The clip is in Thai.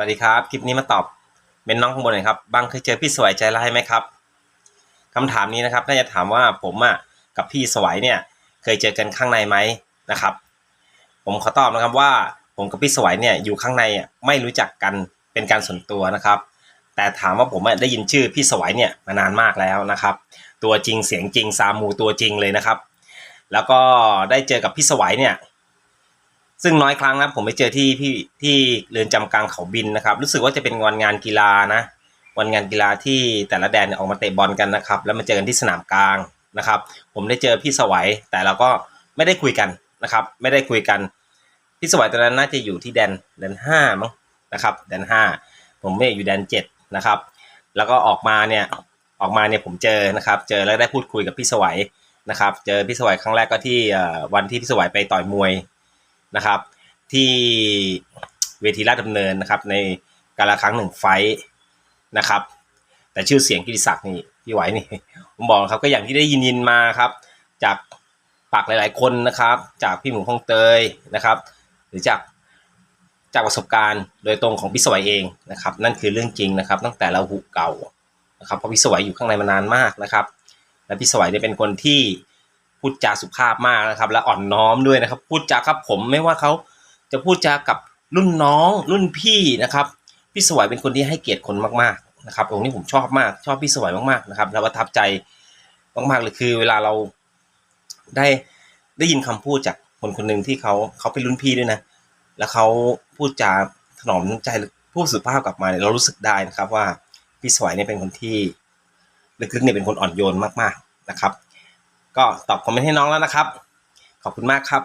สวัสดีครับ คลิปนี้มาตอบเป็นน้องข้างบนหน่อยครับบังเคยเจอพี่สวยใจร้ายไหมครับคำถามนี้นะครับ น่าจะถามว่าผมอะกับพี่สวยเนี่ย เคยเจอกันข้างในไหมนะครับ ผมขอตอบนะครับว่าผมกับพี่สวยเนี่ยอยู่ข้างในไม่รู้จักกันเป็นการส่วนตัวนะครับ แต่ถามว่าผมได้ยินชื่อพี่สวยเนี่ยมานานมากแล้วนะครับ ตัวจริงเสียงจริงซามูตัวจริงเลยนะครับ แล้วก็ได้เจอกับพี่สวยเนี่ย ซึ่งน้อยครั้งนะผมไปเจอที่ที่ที่เรือนจำกลางเขาบินนะครับ รู้สึกว่าจะเป็นวันงานกีฬานะวันงานกีฬาที่แต่ละแดนออกมาเตะบอลกันนะครับ แล้วมาเจอกันที่สนามกลางนะครับ ผมได้เจอพี่สวัยแต่เราก็ไม่ได้คุยกันนะครับ ไม่ได้คุยกันพี่สวัยตอนนั้นน่าจะอยู่ที่แดนแดนห้ามั้งนะครับ แดนห้าผมเนี่ยอยู่แดนเจ็ดนะครับ แล้วก็ออกมาเนี่ยออกมาเนี่ยผมเจอนะครับ เจอแล้วได้พูดคุยกับพี่สวัยนะครับ เจอพี่สวัยครั้งแรกก็ที่วันที่พี่สวัยไปต่อยมวย นะครับ ที่เวทีราชดำเนินนะครับ ในการละครั้งหนึ่งไฟนะครับ แต่ชื่อเสียงกิติศักดิ์นี่พี่ไหวนี่ผมบอกครับก็อย่างที่ได้ยินยินมาครับ จากปากหลาย ๆ คนนะครับ จากพี่หมูคงเตยนะครับ หรือจากจากประสบการณ์โดยตรงของพี่สวัยเองนะครับ นั่นคือเรื่องจริงนะครับ ตั้งแต่เราหุเก่านะครับเพราะพี่สวัยอยู่ข้างในมานานมากนะครับ และพี่สวัยเนี่ยเป็นคนที่ พูดจาสุภาพมากนะครับ และอ่อนน้อมด้วยนะครับ พูดจาครับผมไม่ว่าเขาจะพูดจากับรุ่นน้องรุ่นพี่นะครับ พี่สวัยเป็นคนที่ให้เกียรติคนมากๆนะครับตรงนี้ผมชอบมากชอบพี่สวัยมากๆนะครับแล้วประทับใจมากๆเลยคือ เวลาเราได้ได้ยินคำพูดจากคนคนหนึ่งที่เขาเขาเป็นรุ่นพี่ด้วยนะ แล้วเขาพูดจาถนอมน้ำใจพูดสุภาพกลับมาเนี่ยเรารู้สึกได้นะครับว่าพี่สวัยเนี่ยเป็นคนที่ลึกๆเนี่ยเป็นคนอ่อนโยนมากๆนะครับ ก็ตอบคอมเมนต์ให้น้องแล้วนะครับ ขอบคุณมากครับ